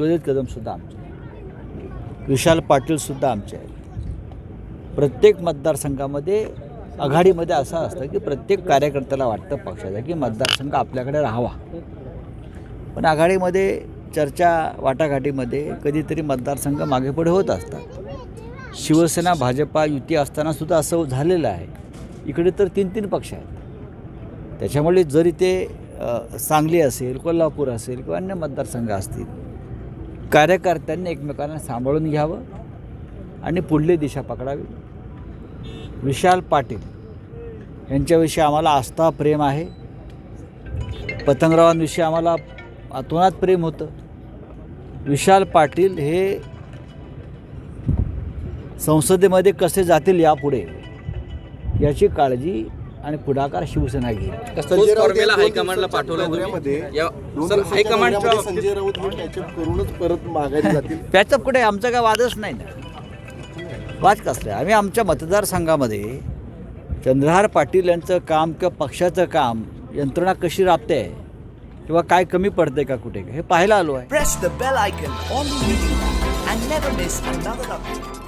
विश्वजित कदमसुद्धा आमचे विशाल पाटीलसुद्धा आमचे आहेत. प्रत्येक मतदारसंघामध्ये आघाडीमध्ये असं असतं की प्रत्येक कार्यकर्त्याला वाटतं पक्षाचा की मतदारसंघ आपल्याकडे राहावा. पण आघाडीमध्ये चर्चा वाटाघाटीमध्ये कधीतरी मतदारसंघ मागे पुढे होत असतात. शिवसेना भाजपा युती असतानासुद्धा असं झालेलं आहे. इकडे तर तीन तीन पक्ष आहेत. त्याच्यामुळे जरी ते सांगली असेल कोल्हापूर असेल किंवा अन्य मतदारसंघ असतील कार्यकर्त्यांनी एकमेकांना सांभाळून घ्यावं आणि पुढली दिशा पकडावी. विशाल पाटील यांच्याविषयी आम्हाला आस्था प्रेम आहे. पतंगरावांविषयी आम्हाला अतोनात प्रेम होतं. विशाल पाटील हे संसदेमध्ये कसे जातील यापुढे याची काळजी आणि पुढाकार शिवसेना घेईल तोच फॉर्म्युला हायकमांडला पाठवलं तुम्ही. दौऱ्यामध्ये या- दोन सर, दिवसाच्या हायकमांडच्या दौऱ्यामध्ये संजय राऊत हे कॅचअप करूनच परत माघारी जातील त्याचं कुठे आमचा काय वादच नाही ना वाद कसला आहे? आम्ही आमच्या मतदारसंघामध्ये चंद्रहार पाटील यांचं काम किंवा पक्षाचं काम यंत्रणा कशी राबते आहे किंवा काय कमी पडतंय का कुठे हे पाहायला आलो आहे press the bell icon on the video and never miss another update.